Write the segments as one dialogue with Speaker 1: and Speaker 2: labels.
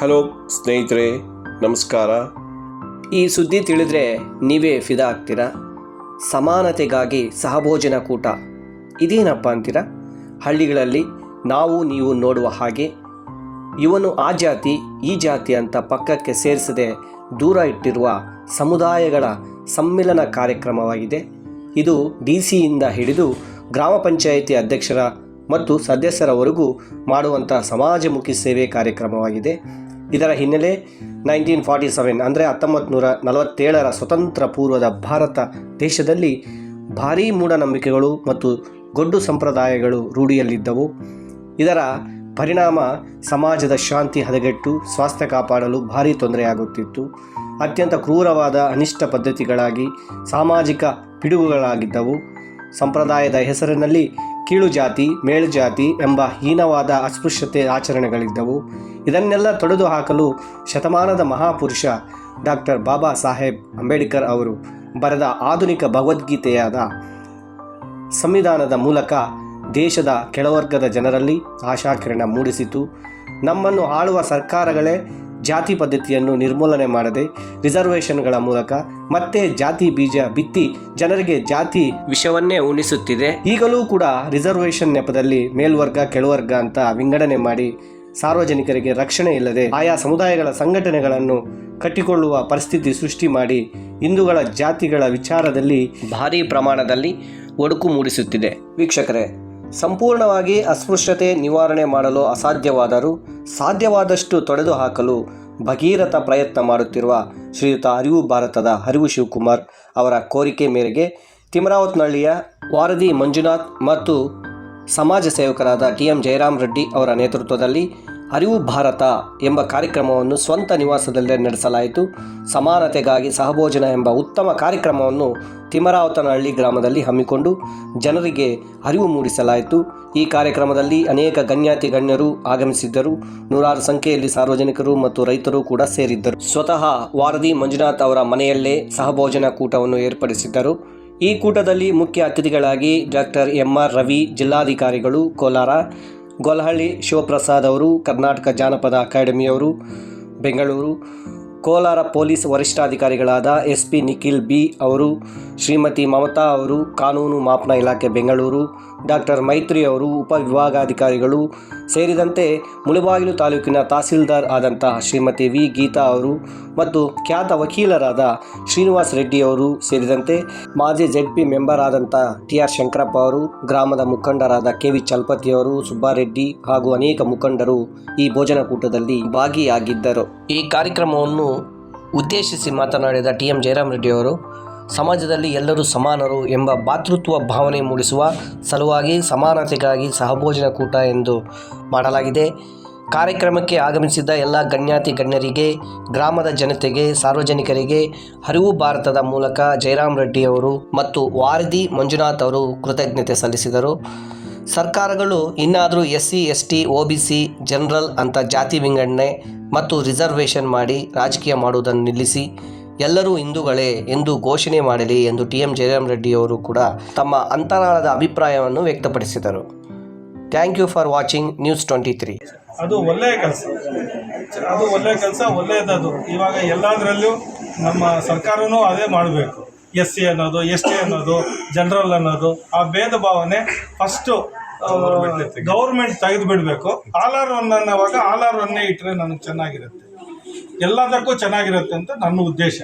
Speaker 1: Hello ಸ್ನೇಹಿತರೆ, ನಮಸ್ಕಾರ.
Speaker 2: ಈ ಸುದ್ದಿ ತಿಳಿದ್ರೆ ನೀವೇ ಫಿದಾ ಆಗ್ತೀರಾ? ಸಮಾನತೆಗಾಗಿ ಸಹಭೋಜನ ಕೂಟ. ಇದೇನಪ್ಪ ಅಂತೀರಾ? ಹಳ್ಳಿಗಳಲ್ಲಿ ನಾವು ನೀವು ನೋಡುವ ಹಾಗೆ ಇವನು ಆ ಜಾತಿ, ಈ ಜಾತಿ ಅಂತ ಪಕ್ಕಕ್ಕೆ ಸೇರಿಸದೆ ದೂರ ಇಟ್ಟಿರುವ ಸಮುದಾಯಗಳ ಸಮ್ಮಿಲನ ಕಾರ್ಯಕ್ರಮವಾಗಿದೆ. ಇದು ಡಿ ಸಿಯಿಂದ ಹಿಡಿದು ಗ್ರಾಮ ಪಂಚಾಯಿತಿ ಅಧ್ಯಕ್ಷರ ಮತ್ತು ಸದಸ್ಯರವರೆಗೂ ಮಾಡುವಂಥ ಸಮಾಜಮುಖಿ ಸೇವೆ ಕಾರ್ಯಕ್ರಮವಾಗಿದೆ. ಇದರ ಹಿನ್ನೆಲೆ ನೈನ್ಟೀನ್ ಫಾರ್ಟಿ ಸೆವೆನ್ ಅಂದರೆ ಹತ್ತೊಂಬತ್ತು ನೂರ ನಲವತ್ತೇಳರ ಸ್ವತಂತ್ರ ಪೂರ್ವದ ಭಾರತ ದೇಶದಲ್ಲಿ ಭಾರೀ ಮೂಢನಂಬಿಕೆಗಳು ಮತ್ತು ಗೊಡ್ಡು ಸಂಪ್ರದಾಯಗಳು ರೂಢಿಯಲ್ಲಿದ್ದವು. ಇದರ ಪರಿಣಾಮ ಸಮಾಜದ ಶಾಂತಿ ಹದಗೆಟ್ಟು ಸ್ವಾಸ್ಥ್ಯ ಕಾಪಾಡಲು ಭಾರೀ ತೊಂದರೆಯಾಗುತ್ತಿತ್ತು. ಅತ್ಯಂತ ಕ್ರೂರವಾದ ಅನಿಷ್ಟ ಪದ್ಧತಿಗಳಾಗಿ ಸಾಮಾಜಿಕ ಪಿಡುಗುಗಳಾಗಿದ್ದವು. ಸಂಪ್ರದಾಯದ ಹೆಸರಿನಲ್ಲಿ ಕೀಳು ಜಾತಿ ಮೇಳುಜಾತಿ ಎಂಬ ಹೀನವಾದ ಅಸ್ಪೃಶ್ಯತೆ ಆಚರಣೆಗಳಿದ್ದವು. ಇದನ್ನೆಲ್ಲ ತೊಡೆದು ಹಾಕಲು ಶತಮಾನದ ಮಹಾಪುರುಷ ಡಾಕ್ಟರ್ ಬಾಬಾ ಸಾಹೇಬ್ ಅಂಬೇಡ್ಕರ್ ಅವರು ಬರೆದ ಆಧುನಿಕ ಭಗವದ್ಗೀತೆಯಾದ ಸಂವಿಧಾನದ ಮೂಲಕ ದೇಶದ ಕೆಳವರ್ಗದ ಜನರಲ್ಲಿ ಆಶಾಕಿರಣ ಮೂಡಿಸಿತು. ನಮ್ಮನ್ನು ಆಳುವ ಸರ್ಕಾರಗಳೇ ಜಾತಿ ಪದ್ಧತಿಯನ್ನು ನಿರ್ಮೂಲನೆ ಮಾಡದೆ ರಿಸರ್ವೇಷನ್ಗಳ ಮೂಲಕ ಮತ್ತೆ ಜಾತಿ ಬೀಜ ಬಿತ್ತಿ ಜನರಿಗೆ ಜಾತಿ ವಿಷವನ್ನೇ ಉಣಿಸುತ್ತಿದೆ. ಈಗಲೂ ಕೂಡ ರಿಸರ್ವೇಷನ್ ನೆಪದಲ್ಲಿ ಮೇಲ್ವರ್ಗ, ಕೆಳವರ್ಗ ಅಂತ ವಿಂಗಡಣೆ ಮಾಡಿ ಸಾರ್ವಜನಿಕರಿಗೆ ರಕ್ಷಣೆ ಇಲ್ಲದೆ ಆಯಾ ಸಮುದಾಯಗಳ ಸಂಘಟನೆಗಳನ್ನು ಕಟ್ಟಿಕೊಳ್ಳುವ ಪರಿಸ್ಥಿತಿ ಸೃಷ್ಟಿ ಮಾಡಿ ಹಿಂದೂಗಳ ಜಾತಿಗಳ ವಿಚಾರದಲ್ಲಿ ಭಾರೀ ಪ್ರಮಾಣದಲ್ಲಿ ಒಡುಕು ಮೂಡಿಸುತ್ತಿದೆ. ವೀಕ್ಷಕರೇ ಸಂಪೂರ್ಣವಾಗಿ ಅಸ್ಪೃಶ್ಯತೆ ನಿವಾರಣೆ ಮಾಡಲು ಅಸಾಧ್ಯವಾದರೂ ಸಾಧ್ಯವಾದಷ್ಟು ತೊಡೆದು ಹಾಕಲು ಭಗೀರಥ ಪ್ರಯತ್ನ ಮಾಡುತ್ತಿರುವ ಶ್ರೀಯುತ ಅರಿವು ಭಾರತದ ಹರಿವು ಶಿವಕುಮಾರ್ ಅವರ ಕೋರಿಕೆ ಮೇರೆಗೆ ತಿಮರಾವತ್ನಹಳ್ಳಿಯ ವಾರದಿ ಮಂಜುನಾಥ್ ಮತ್ತು ಸಮಾಜ ಸೇವಕರಾದ ಟಿ ಎಂ ಜಯರಾಮ್ ರೆಡ್ಡಿ ಅವರ ನೇತೃತ್ವದಲ್ಲಿ ಅರಿವು ಭಾರತ ಎಂಬ ಕಾರ್ಯಕ್ರಮವನ್ನು ಸ್ವಂತ ನಿವಾಸದಲ್ಲೇ ನಡೆಸಲಾಯಿತು. ಸಮಾನತೆಗಾಗಿ ಸಹಭೋಜನ ಎಂಬ ಉತ್ತಮ ಕಾರ್ಯಕ್ರಮವನ್ನು ತಿಮರಾವತನಹಳ್ಳಿ ಗ್ರಾಮದಲ್ಲಿ ಹಮ್ಮಿಕೊಂಡು ಜನರಿಗೆ ಅರಿವು ಮೂಡಿಸಲಾಯಿತು. ಈ ಕಾರ್ಯಕ್ರಮದಲ್ಲಿ ಅನೇಕ ಗಣ್ಯಾತಿ ಗಣ್ಯರು ಆಗಮಿಸಿದ್ದರು. ನೂರಾರು ಸಂಖ್ಯೆಯಲ್ಲಿ ಸಾರ್ವಜನಿಕರು ಮತ್ತು ರೈತರು ಕೂಡ ಸೇರಿದ್ದರು. ಸ್ವತಃ ವಾರದಿ ಮಂಜುನಾಥ್ ಅವರ ಮನೆಯಲ್ಲೇ ಸಹಭೋಜನ ಕೂಟವನ್ನು ಏರ್ಪಡಿಸಿದ್ದರು. ಈ ಕೂಟದಲ್ಲಿ ಮುಖ್ಯ ಅತಿಥಿಗಳಾಗಿ ಡಾಕ್ಟರ್ ಎಂ ಆರ್ ರವಿ, ಜಿಲ್ಲಾಧಿಕಾರಿಗಳು ಕೋಲಾರ ಗೊಲಹಳ್ಳಿ ಶಿವಪ್ರಸಾದ್ ಅವರು, ಕರ್ನಾಟಕ ಜಾನಪದ ಅಕಾಡೆಮಿಯವರು ಬೆಂಗಳೂರು ಕೋಲಾರ ಪೊಲೀಸ್ ವರಿಷ್ಠಾಧಿಕಾರಿಗಳಾದ ಎಸ್ ಪಿ ನಿಖಿಲ್ ಬಿ ಅವರು, ಶ್ರೀಮತಿ ಮಮತಾ ಅವರು, ಕಾನೂನು ಮಾಪನ ಇಲಾಖೆ ಬೆಂಗಳೂರು ಡಾಕ್ಟರ್ ಮೈತ್ರಿ ಅವರು ಉಪವಿಭಾಗಾಧಿಕಾರಿಗಳು ಸೇರಿದಂತೆ ಮುಳುಬಾಗಿಲು ತಾಲೂಕಿನ ತಹಸೀಲ್ದಾರ್ ಆದಂತಹ ಶ್ರೀಮತಿ ವಿ ಗೀತಾ ಅವರು ಮತ್ತು ಖ್ಯಾತ ವಕೀಲರಾದ ಶ್ರೀನಿವಾಸ್ ರೆಡ್ಡಿ ಅವರು ಸೇರಿದಂತೆ ಮಾಜಿ ಜೆಡ್ ಪಿ ಮೆಂಬರ್ ಆದಂಥ ಟಿ ಆರ್ ಶಂಕರಪ್ಪ ಅವರು, ಗ್ರಾಮದ ಮುಖಂಡರಾದ ಕೆ ವಿ ಚಲಪತಿ ಅವರು ಸುಬ್ಬಾರೆಡ್ಡಿ ಹಾಗೂ ಅನೇಕ ಮುಖಂಡರು ಈ ಭೋಜನ ಕೂಟದಲ್ಲಿ ಭಾಗಿಯಾಗಿದ್ದರು. ಈ ಕಾರ್ಯಕ್ರಮವನ್ನು ಉದ್ದೇಶಿಸಿ ಮಾತನಾಡಿದ ಟಿ ಎಂ ಜಯರಾಮ್ ರೆಡ್ಡಿ ಅವರು ಸಮಾಜದಲ್ಲಿ ಎಲ್ಲರೂ ಸಮಾನರು ಎಂಬ ಭಾತೃತ್ವ ಭಾವನೆ ಮೂಡಿಸುವ ಸಲುವಾಗಿ ಸಮಾನತೆಗಾಗಿ ಸಹಭೋಜನ ಕೂಟ ಎಂದು ಮಾಡಲಾಗಿದೆ. ಕಾರ್ಯಕ್ರಮಕ್ಕೆ ಆಗಮಿಸಿದ್ದ ಎಲ್ಲ ಗಣ್ಯಾತಿ ಗಣ್ಯರಿಗೆ, ಗ್ರಾಮದ ಜನತೆಗೆ, ಸಾರ್ವಜನಿಕರಿಗೆ ಹರಿವು ಭಾರತದ ಮೂಲಕ ಜಯರಾಮ್ ರೆಡ್ಡಿ ಅವರು ಮತ್ತು ವಾರದಿ ಮಂಜುನಾಥ್ ಅವರು ಕೃತಜ್ಞತೆ ಸಲ್ಲಿಸಿದರು. ಸರ್ಕಾರಗಳು ಇನ್ನಾದರೂ S C S T O B C general ಅಂತ ಜಾತಿ ವಿಂಗಡಣೆ ಮತ್ತು ರಿಸರ್ವೇಷನ್ ಮಾಡಿ ರಾಜಕೀಯ ಮಾಡುವುದನ್ನು ನಿಲ್ಲಿಸಿ ಎಲ್ಲರೂ ಹಿಂದೂಗಳೇ ಎಂದು ಘೋಷಣೆ ಮಾಡಲಿ ಎಂದು ಟಿ ಎಂ ಜಯರಾಮ್ ರೆಡ್ಡಿಯವರು ಕೂಡ ತಮ್ಮ ಅಂತರಾಳದ ಅಭಿಪ್ರಾಯವನ್ನು ವ್ಯಕ್ತಪಡಿಸಿದರು. Thank you for watching news twenty three.
Speaker 3: ಅದು ಒಳ್ಳೆಯ ಕೆಲಸ. ಅದು ಒಳ್ಳೆಯ ಕೆಲಸ ಒಳ್ಳೆಯದದು. ಇವಾಗ ಎಲ್ಲದರಲ್ಲೂ ನಮ್ಮ ಸರ್ಕಾರನೂ ಅದೇ ಮಾಡಬೇಕು. ಎಸ್ ಸಿ ಅನ್ನೋದು ಎಸ್ ಟಿ ಅನ್ನೋದು ಜನರಲ್ ಅನ್ನೋದು ಆ ಭೇದ ಭಾವನೆ ಫಸ್ಟು ಗೌರ್ಮೆಂಟ್ ತೆಗೆದು ಬಿಡಬೇಕು ಆಲ್ ಆರ್ ಒನ್ ಅನ್ನೋವಾಗ ಆಲ್ ಆರ್ ಒನ್ನೇ ಇಟ್ಟರೆ ನನಗೆ ಚೆನ್ನಾಗಿರುತ್ತೆ. ಎಲ್ಲದಕ್ಕೂ ಚೆನ್ನಾಗಿರುತ್ತೆ ಅಂತ ನನ್ನ ಉದ್ದೇಶ.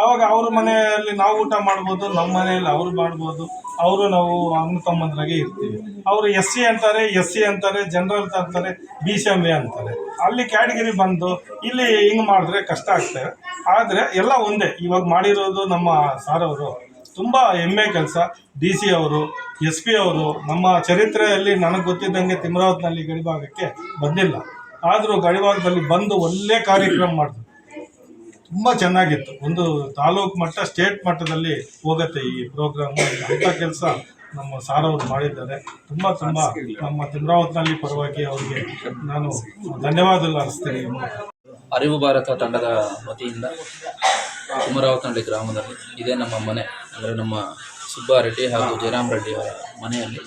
Speaker 3: ಆವಾಗ ಅವ್ರ ಮನೆಯಲ್ಲಿ ನಾವು ಊಟ ಮಾಡ್ಬೋದು, ನಮ್ಮ ಮನೆಯಲ್ಲಿ ಅವ್ರು ಮಾಡ್ಬೋದು, ಅವರು ನಾವು ಅಣ್ಣ ತಮ್ಮಂದ್ರಾಗೆ ಇರ್ತೀವಿ. ಅವರು ಎಸ್ ಸಿ ಅಂತಾರೆ, ಎಸ್ ಸಿ ಅಂತಾರೆ, ಜನರಲ್ ಅಂತಾರೆ, ಬಿ ಸಿ ಎಂ ಎ ಅಂತಾರೆ. ಅಲ್ಲಿ ಕ್ಯಾಟಗಿರಿ ಬಂದು ಇಲ್ಲಿ ಹಿಂಗೆ ಮಾಡಿದ್ರೆ ಕಷ್ಟ ಆಗ್ತದೆ ಆದರೆ ಎಲ್ಲ ಒಂದೇ, ಇವಾಗ ಮಾಡಿರೋದು ನಮ್ಮ ಸಾರವರು ತುಂಬ ಹೆಮ್ಮೆ ಕೆಲಸ. ಡಿ ಸಿ ಅವರು, ಎಸ್ ಪಿ ಅವರು, ನಮ್ಮ ಚರಿತ್ರೆಯಲ್ಲಿ ನನಗೆ ಗೊತ್ತಿದ್ದಂಗೆ ತಿಮ್ರಾವತ್ನಲ್ಲಿ ಗಡಿಭಾಗಕ್ಕೆ ಬಂದಿಲ್ಲ. ಆದರೂ ಗಡಿಭಾಗದಲ್ಲಿ ಬಂದು ಒಳ್ಳೆ ಕಾರ್ಯಕ್ರಮ ಮಾಡಿದ್ರು. ತುಂಬ ಚೆನ್ನಾಗಿತ್ತು. ಒಂದು ತಾಲೂಕು ಮಟ್ಟ, ಸ್ಟೇಟ್ ಮಟ್ಟದಲ್ಲಿ ಹೋಗುತ್ತೆ ಈ ಪ್ರೋಗ್ರಾಮು ಅಂಥ ಕೆಲಸ ನಮ್ಮ ಸಾರವರು ಮಾಡಿದ್ದಾರೆ. ತುಂಬ ತುಂಬ ನಮ್ಮ ತಿಮ್ರಾವತ್ನಲ್ಲಿ ಪರವಾಗಿ ಅವರಿಗೆ ನಾನು ಧನ್ಯವಾದ ಅರ್ಪಿಸ್ತೀನಿ ಈ
Speaker 4: ಅರಿವು ಭಾರತ ತಂಡದ ವತಿಯಿಂದ ಕುಮರಾವತನಹಳ್ಳಿ ಗ್ರಾಮದಲ್ಲಿ ಇದೇ ನಮ್ಮ ಮನೆ, ಅಂದರೆ ನಮ್ಮ ಸುಬ್ಬಾರೆಡ್ಡಿ ಹಾಗೂ ಜಯರಾಮ್ ರೆಡ್ಡಿ ಅವರ ಮನೆಯಲ್ಲಿ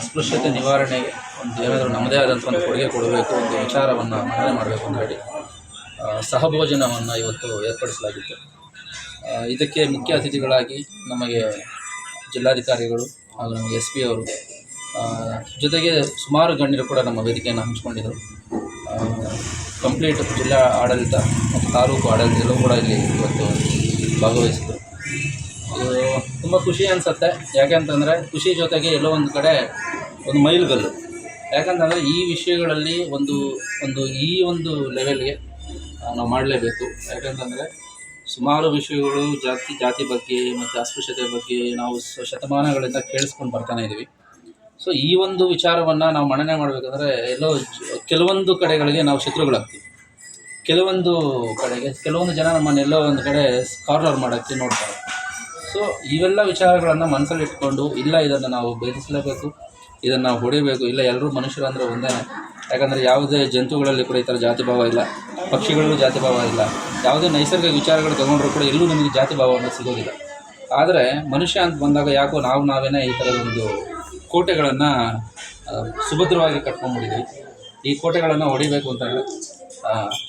Speaker 4: ಅಸ್ಪೃಶ್ಯತೆ ನಿವಾರಣೆಗೆ ಒಂದು ಏನಾದರೂ ನಮ್ಮದೇ ಆದಂಥ ಒಂದು ಕೊಡುಗೆ ಕೊಡಬೇಕು, ಒಂದು ವಿಚಾರವನ್ನು ಮನನೆ ಮಾಡಬೇಕು ಅಂತ ಹೇಳಿ ಸಹಭೋಜನವನ್ನು ಇವತ್ತು ಏರ್ಪಡಿಸಲಾಗಿತ್ತು. ಇದಕ್ಕೆ ಮುಖ್ಯ ಅತಿಥಿಗಳಾಗಿ ನಮಗೆ ಜಿಲ್ಲಾಧಿಕಾರಿಗಳು ಹಾಗೂ ನಮಗೆ ಎಸ್ ಪಿ ಅವರು ಜೊತೆಗೆ ಸುಮಾರು ಗಣ್ಯರು ಕೂಡ ನಮ್ಮ ವೇದಿಕೆಯನ್ನು ಹಂಚಿಕೊಂಡಿದ್ದರು. ಕಂಪ್ಲೀಟ್ ಜಿಲ್ಲಾ ಆಡಳಿತ ಮತ್ತು ತಾಲೂಕು ಆಡಳಿತ ಎಲ್ಲವೂ ಕೂಡ ಇಲ್ಲಿ ಇವತ್ತು ಭಾಗವಹಿಸಿದರು. ತುಂಬ ಖುಷಿ ಅನಿಸುತ್ತೆ. ಯಾಕೆಂತಂದರೆ ಖುಷಿ ಜೊತೆಗೆ ಎಲ್ಲೋ ಒಂದು ಕಡೆ ಒಂದು ಮೈಲುಗಲ್ಲು ಯಾಕಂತಂದರೆ ಈ ವಿಷಯಗಳಲ್ಲಿ ಒಂದು ಒಂದು ಈ ಒಂದು ಲೆವೆಲ್ಗೆ ನಾವು ಮಾಡಲೇಬೇಕು. ಯಾಕಂತಂದರೆ ಸುಮಾರು ವಿಷಯಗಳು ಜಾತಿ ಜಾತಿ ಬಗ್ಗೆ ಮತ್ತು ಅಸ್ಪೃಶ್ಯತೆ ಬಗ್ಗೆ ನಾವು ಶತಮಾನಗಳಿಂದ ಕೇಳಿಸ್ಕೊಂಡು ಬರ್ತಾನೆ ಇದ್ದೀವಿ ಸೊ ಈ ಒಂದು ವಿಚಾರವನ್ನು ನಾವು ಮನನೆ ಮಾಡಬೇಕಂದ್ರೆ ಎಲ್ಲೋ ಕೆಲವೊಂದು ಕಡೆಗಳಿಗೆ ನಾವು ಶತ್ರುಗಳಾಗ್ತೀವಿ. ಕೆಲವೊಂದು ಕಡೆಗೆ, ಕೆಲವೊಂದು ಜನ ನಮ್ಮನ್ನೆಲ್ಲೋ ಒಂದು ಕಡೆ ಕಾರ್ನರ್ ಮಾಡೋಕ್ಕೆ ನೋಡ್ತಾರೆ. ಸೊ ಇವೆಲ್ಲ ವಿಚಾರಗಳನ್ನು ಮನಸ್ಸಲ್ಲಿ ಇಟ್ಕೊಂಡು, ಇಲ್ಲ, ಇದನ್ನು ನಾವು ಭೇದಿಸಲೇಬೇಕು, ಇದನ್ನು ನಾವು ಹೊಡಿಬೇಕು, ಇಲ್ಲ ಎಲ್ಲರೂ ಮನುಷ್ಯರು ಅಂದರೆ ಒಂದೇ ಯಾಕಂದರೆ ಯಾವುದೇ ಜಂತುಗಳಲ್ಲಿ ಕೂಡ ಈ ಥರ ಜಾತಿ ಭಾವ ಇಲ್ಲ. ಪಕ್ಷಿಗಳಲ್ಲೂ ಜಾತಿ ಭಾವ ಇಲ್ಲ. ಯಾವುದೇ ನೈಸರ್ಗಿಕ ವಿಚಾರಗಳು ತಗೊಂಡ್ರೂ ಕೂಡ ಎಲ್ಲೂ ನಮಗೆ ಜಾತಿ ಭಾವ ಸಿಗೋದಿಲ್ಲ. ಆದರೆ, ಮನುಷ್ಯ ಅಂತ ಬಂದಾಗ ಯಾಕೋ ನಾವು ನಾವೇನೇ ಈ ಥರದ ಒಂದು ಕೋಟೆಗಳನ್ನು ಸುಭದ್ರವಾಗಿ ಕಟ್ಕೊಂಡ್ಬಿಟ್ಟಿದ್ವಿ ಈ ಕೋಟೆಗಳನ್ನು ಹೊಡಿಬೇಕು ಅಂತ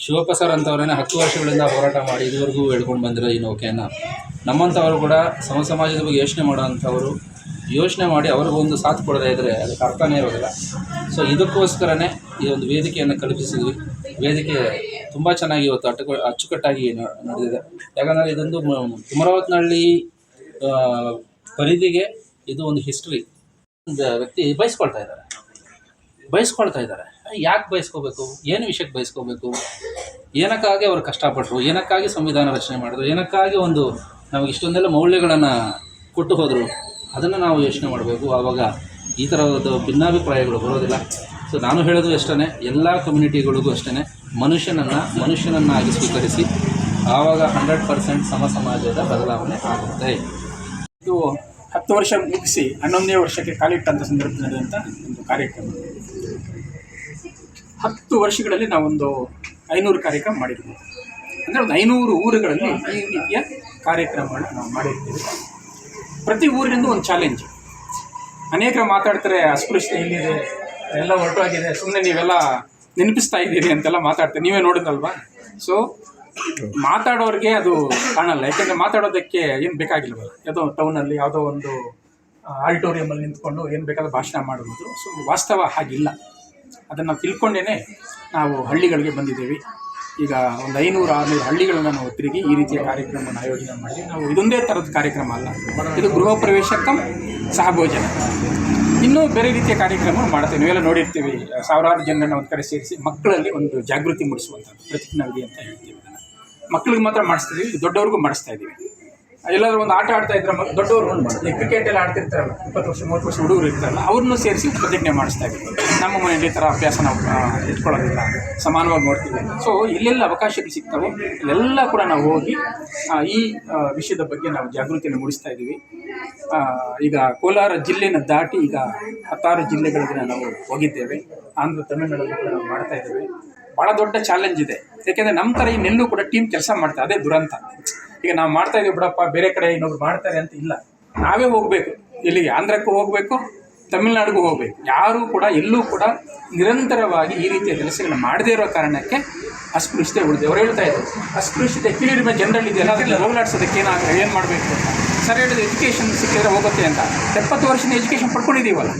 Speaker 4: ಶಿವಪ್ಪ ಸರ್ ಅಂತವ್ರನ್ನೇ ಹತ್ತು ವರ್ಷಗಳಿಂದ ಹೋರಾಟ ಮಾಡಿ ಇದುವರೆಗೂ ಹೇಳ್ಕೊಂಡು ಬಂದಿರೋ ಈ ನೌಕೆಯನ್ನು. ನಮ್ಮಂಥವರು ಕೂಡ ಸಮ ಸಮಾಜದ ಬಗ್ಗೆ ಯೋಚನೆ ಮಾಡೋವಂಥವರು ಯೋಚನೆ ಮಾಡಿ ಅವ್ರಿಗೊಂದು ಸಾಥ್ ಕೊಡದೇ ಇದ್ದರೆ ಅದಕ್ಕೆ ಅರ್ಥನೇ ಇರೋದಿಲ್ಲ. ಸೊ ಇದಕ್ಕೋಸ್ಕರನೇ ಈ ಒಂದು ವೇದಿಕೆಯನ್ನು ಕಲ್ಪಿಸಿದ್ವಿ. ವೇದಿಕೆ ತುಂಬ ಚೆನ್ನಾಗಿ ಇವತ್ತು ಅಟ್ಟು ಅಚ್ಚುಕಟ್ಟಾಗಿ ನಡೆದಿದೆ. ಯಾಕಂದರೆ ಇದೊಂದು ತುಮರಾವತ್ನಹಳ್ಳಿ ಪರಿಧಿಗೆ ಇದು ಒಂದು ಹಿಸ್ಟ್ರಿ ಒಂದು ವ್ಯಕ್ತಿ ಬಯಸ್ಕೊಳ್ತಾ ಇದ್ದಾರೆ. ಬಯಸ್ಕೊಳ್ತಾ ಇದ್ದಾರೆ. ಯಾಕೆ ಬಯಸ್ಕೋಬೇಕು? ಏನು ವಿಷಯಕ್ಕೆ ಬಯಸ್ಕೋಬೇಕು? ಏನಕ್ಕಾಗಿ ಅವರು ಕಷ್ಟಪಟ್ಟರು ಏನಕ್ಕಾಗಿ ಸಂವಿಧಾನ ರಚನೆ ಮಾಡಿದ್ರು? ಏನಕ್ಕಾಗಿ ಒಂದು ನಮಗೆ ಇಷ್ಟೊಂದೆಲ್ಲ ಮೌಲ್ಯಗಳನ್ನು ಕೊಟ್ಟು ಹೋದರು? ಅದನ್ನು ನಾವು ಯೋಚನೆ ಮಾಡಬೇಕು. ಆವಾಗ ಈ ಥರದ ಭಿನ್ನಾಭಿಪ್ರಾಯಗಳು ಬರೋದಿಲ್ಲ. ಸೊ ನಾನು ಹೇಳೋದು ಅಷ್ಟೇ ಎಲ್ಲ ಕಮ್ಯುನಿಟಿಗಳಿಗೂ ಅಷ್ಟೇ ಮನುಷ್ಯನನ್ನು ಮನುಷ್ಯನನ್ನಾಗಿ ಸ್ವೀಕರಿಸಿ, ಆವಾಗ ಹಂಡ್ರೆಡ್ ಪರ್ಸೆಂಟ್ ಸಮ ಸಮಾಜದ ಬದಲಾವಣೆ ಆಗುತ್ತೆ.
Speaker 5: ಇದು ಹತ್ತು ವರ್ಷ ಮುಗಿಸಿ ಹನ್ನೊಂದನೇ ವರ್ಷಕ್ಕೆ ಕಾಲಿಟ್ಟಂಥ ಸಂದರ್ಭದಲ್ಲಿ ಅಂತ ಒಂದು ಕಾರ್ಯಕ್ರಮ. ಹತ್ತು ವರ್ಷಗಳಲ್ಲಿ ನಾವೊಂದು ಐನೂರು ಕಾರ್ಯಕ್ರಮ ಮಾಡಿದ್ದೀವಿ ಅಂದರೆ ಒಂದು ಐನೂರು ಊರುಗಳಲ್ಲಿ ಈ ರೀತಿಯ ಕಾರ್ಯಕ್ರಮಗಳನ್ನ ನಾವು ಮಾಡಿರ್ತೀವಿ. ಪ್ರತಿ ಊರಿನಿಂದ ಒಂದು ಚಾಲೆಂಜ್ ಅನೇಕರು ಮಾತಾಡ್ತಾರೆ ಅಸ್ಪೃಶ್ಯತೆ ಇಲ್ಲಿದೆ ಎಲ್ಲ ಹೊರಟಾಗಿದೆ ಸುಮ್ಮನೆ ನೀವೆಲ್ಲ ನೆನಪಿಸ್ತಾ ಇದ್ದೀರಿ ಅಂತೆಲ್ಲ ಮಾತಾಡ್ತಾರೆ. ನೀವೇ ನೋಡಿದ್ರಲ್ವಾ? ಸೊ ಮಾತಾಡೋರಿಗೆ ಅದು ಕಾಣಲ್ಲ. ಯಾಕೆಂದರೆ ಮಾತಾಡೋದಕ್ಕೆ ಏನು ಬೇಕಾಗಿಲ್ವಲ್ಲ. ಯಾವುದೋ ಟೌನಲ್ಲಿ ಯಾವುದೋ ಒಂದು ಆಡಿಟೋರಿಯಮಲ್ಲಿ ನಿಂತ್ಕೊಂಡು ಏನು ಬೇಕಾದ್ರೂ ಭಾಷಣ ಮಾಡುವುದು ಸೊ ವಾಸ್ತವ ಹಾಗಿಲ್ಲ. ಅದನ್ನು ತಿಳ್ಕೊಂಡೇ ನಾವು ಹಳ್ಳಿಗಳಿಗೆ ಬಂದಿದ್ದೇವೆ. ಈಗ ಒಂದು ಐನೂರು, ಆರುನೂರು ಹಳ್ಳಿಗಳನ್ನು ನಾವು ತಿರುಗಿ ಈ ರೀತಿಯ ಕಾರ್ಯಕ್ರಮವನ್ನು ಆಯೋಜನೆ ಮಾಡಿ ನಾವು ಇದೊಂದೇ ಥರದ ಕಾರ್ಯಕ್ರಮ ಅಲ್ಲ. ಇದು ಗೃಹ ಪ್ರವೇಶಕ್ಕಂ ಸಹಭೋಜನ. ಇನ್ನೂ ಬೇರೆ ರೀತಿಯ ಕಾರ್ಯಕ್ರಮ ಮಾಡ್ತೇವೆ. ನೀವೆಲ್ಲ ನೋಡಿರ್ತೀವಿ, ಸಾವಿರಾರು ಜನರನ್ನು ಒಂದು ಕಡೆ ಸೇರಿಸಿ ಮಕ್ಕಳಲ್ಲಿ ಒಂದು ಜಾಗೃತಿ ಮೂಡಿಸುವಂಥದ್ದು ಪ್ರತಿಜ್ಞಾವಿಧಿ ಅಂತ ಹೇಳ್ತೀವಿ ಮಕ್ಕಳಿಗೆ ಮಾತ್ರ ಮಾಡಿಸ್ತೀವಿ ದೊಡ್ಡವ್ರಿಗೂ ಮಾಡಿಸ್ತಾ ಇದ್ದೀವಿ ಎಲ್ಲಾದ್ರೂ ಒಂದು ಆಟ ಆಡ್ತಾ ಇದ್ರೆ ಮತ್ತೆ ದೊಡ್ಡವರು ಈ ಕ್ರಿಕೆಟ್ ಎಲ್ಲ ಆಡ್ತಿರ್ತಾರಲ್ಲ, ಇಪ್ಪತ್ತು ವರ್ಷ, ಮೂವತ್ತು ವರ್ಷ ಹುಡುಗರು ಇರ್ತಾರಲ್ಲ ಅವ್ರನ್ನೂ ಸೇರಿಸಿ ಪ್ರತಿಜ್ಞೆ ಮಾಡಿಸ್ತಾ ಇದ್ದೀವಿ ನಮ್ಮ ಮನೆಯಲ್ಲಿ ಈ ಥರ ಅಭ್ಯಾಸ ನಾವು ಇಟ್ಕೊಳ್ಳೋದಿಲ್ಲ, ಸಮಾನವಾಗಿ ನೋಡ್ತೀವಿ. ಸೊ ಎಲ್ಲೆಲ್ಲ ಅವಕಾಶಗಳು ಸಿಗ್ತಾವೆ. ಇಲ್ಲೆಲ್ಲ ಕೂಡ ನಾವು ಹೋಗಿ ಈ ವಿಷಯದ ಬಗ್ಗೆ ನಾವು ಜಾಗೃತಿಯನ್ನು ಮೂಡಿಸ್ತಾ ಇದ್ದೀವಿ. ಈಗ ಕೋಲಾರ ಜಿಲ್ಲೆನ ದಾಟಿ ಈಗ ಹತ್ತಾರು ಜಿಲ್ಲೆಗಳಿಗೆ ನಾವು ಹೋಗಿದ್ದೇವೆ. ಆಂಧ್ರ, ತಮಿಳುನಾಡಲ್ಲಿ ಕೂಡ ನಾವು ಮಾಡ್ತಾ ಇದ್ದೇವೆ. ಭಾಳ ದೊಡ್ಡ ಚಾಲೆಂಜ್ ಇದೆ. ಯಾಕೆಂದರೆ ನಮ್ಮ ಥರ ಇನ್ನೆಲ್ಲೂ ಕೂಡ ಟೀಮ್ ಕೆಲಸ ಮಾಡ್ತಾರೆ. ಅದೇ ದುರಂತ. ಈಗ ನಾವು ಮಾಡ್ತಾ ಇದೀವಿ ಬಿಡಪ್ಪ, ಬೇರೆ ಕಡೆ ಇನ್ನೊಬ್ರು ಮಾಡ್ತಾರೆ ಅಂತ ಇಲ್ಲ. ನಾವೇ ಹೋಗಬೇಕು. ಇಲ್ಲಿಗೆ ಆಂಧ್ರಕ್ಕೂ ಹೋಗಬೇಕು, ತಮಿಳ್ನಾಡಿಗೂ ಹೋಗಬೇಕು. ಯಾರೂ ಕೂಡ, ಎಲ್ಲೂ ಕೂಡ ನಿರಂತರವಾಗಿ ಈ ರೀತಿಯ ಕೆಲಸಗಳನ್ನ ಮಾಡದೇ ಇರೋ ಕಾರಣಕ್ಕೆ ಅಸ್ಪೃಶ್ಯತೆ ಉಳಿದೆ ಅವ್ರು ಹೇಳ್ತಾ ಇದ್ರು, ಅಸ್ಪೃಶ್ಯತೆ ಕೀಳಿರಿಮೆ ಜನರಲ್ಲಿ ಇದೆಯಲ್ಲ, ಅದರಲ್ಲಿ ಹೋಗಲಾಡ್ಸೋದಕ್ಕೆ ಏನಾಗ, ಏನು ಮಾಡಬೇಕು ಅಂತ. ಸರ್ ಹೇಳಿದ ಎಜುಕೇಶನ್ ಸಿಕ್ಕಿದ್ರೆ ಹೋಗುತ್ತೆ ಅಂತ. ಎಪ್ಪತ್ತು ವರ್ಷದ ಎಜುಕೇಶನ್ ಪಡ್ಕೊಂಡಿದ್ದೀವಲ್ಲ.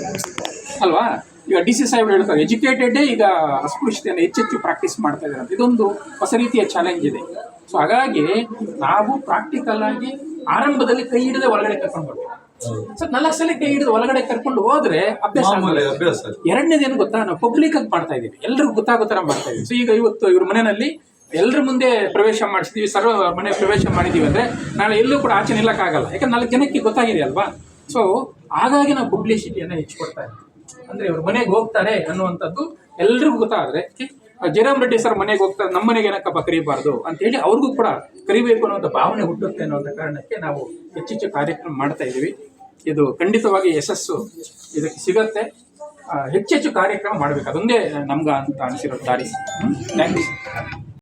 Speaker 5: ಅಲ್ವಾ? ಈಗ ಡಿ ಸಿ ಸಾಹೇಬ್ ಹೇಳ್ತಾರೆ ಎಜುಕೇಟೆಡೇ ಈಗ ಅಸ್ಪೃಶ್ಯತೆಯನ್ನು ಹೆಚ್ಚೆಚ್ಚು ಪ್ರಾಕ್ಟೀಸ್ ಮಾಡ್ತಾ ಇದ್ದಾರೆ. ಅಂತ ಇದೊಂದು ಹೊಸ ರೀತಿಯ ಚಾಲೆಂಜ್ ಇದೆ. ಸೊ ಹಾಗಾಗಿ ನಾವು ಪ್ರಾಕ್ಟಿಕಲ್ ಆಗಿ ಆರಂಭದಲ್ಲಿ ಕೈ ಹಿಡಿದು ಒಳಗಡೆ ಕರ್ಕೊಂಡು ಬರ್ತೀವಿ ಸೊ ನಾಲ್ಕು ಸಲ ಕೈ ಹಿಡಿದು ಒಳಗಡೆ ಕರ್ಕೊಂಡು ಹೋದ್ರೆ ಅಭ್ಯಾಸ. ಎರಡನೇದೇನು ಗೊತ್ತಾ? ನಾವು ಪಬ್ಲಿಕ್ ಆಗಿ ಮಾಡ್ತಾ ಇದೀವಿ ಎಲ್ರಿಗೂ ಗೊತ್ತಾಗೋ ಮಾಡ್ತಾ ಇದೀವಿ ಸೊ ಈಗ ಇವತ್ತು ಇವ್ರ ಮನೆಯಲ್ಲಿ ಎಲ್ಲರ ಮುಂದೆ ಪ್ರವೇಶ ಮಾಡಿಸ್ತೀವಿ ಸರ್ವ ಮನೆ ಪ್ರವೇಶ ಮಾಡಿದೀವಿ ಅಂದ್ರೆ ನಾಳೆ ಎಲ್ಲೂ ಕೂಡ ಆಚೆ ನಿಲ್ಲಕ್ಕಾಗಲ್ಲ. ಯಾಕಂದ್ರೆ ನಾಲ್ಕು ಜನಕ್ಕೆ ಗೊತ್ತಾಗಿದೆ ಅಲ್ವಾ? ಸೊ ಹಾಗಾಗಿ ನಾವು ಪಬ್ಲಿಸಿಟಿಯನ್ನು ಹೆಚ್ಚಿಕೊಡ್ತಾ ಇದ್ದೀವಿ. ಅಂದ್ರೆ ಇವ್ರ ಮನೆಗೆ ಹೋಗ್ತಾರೆ ಅನ್ನುವಂಥದ್ದು ಎಲ್ರಿಗೂ ಗೊತ್ತಾದ್ರೆ ಜಯರಾಮ್ ರೆಡ್ಡಿ ಸರ್ ಮನೆಗೆ ಹೋಗ್ತಾರೆ ನಮ್ಮ ಮನೆಗೆ ಏನಕ್ಕಪ್ಪ ಕರಿಬಾರ್ದು ಅಂತ ಹೇಳಿ ಅವ್ರಿಗೂ ಕೂಡ ಕರಿಬೇಕು ಅನ್ನುವಂಥ ಭಾವನೆ ಹುಟ್ಟುತ್ತೆ ಅನ್ನುವಂಥ ಕಾರಣಕ್ಕೆ ನಾವು ಹೆಚ್ಚೆಚ್ಚು ಕಾರ್ಯಕ್ರಮ ಮಾಡ್ತಾ ಇದ್ದೀವಿ ಇದು ಖಂಡಿತವಾಗಿ ಯಶಸ್ಸು ಇದಕ್ಕೆ ಸಿಗತ್ತೆ. ಹೆಚ್ಚೆಚ್ಚು ಕಾರ್ಯಕ್ರಮ ಮಾಡಬೇಕು. ಅದೊಂದೇ ನಮ್ಗ ಅಂತ ಅನಿಸಿರೋ ದಾರಿ. Thank you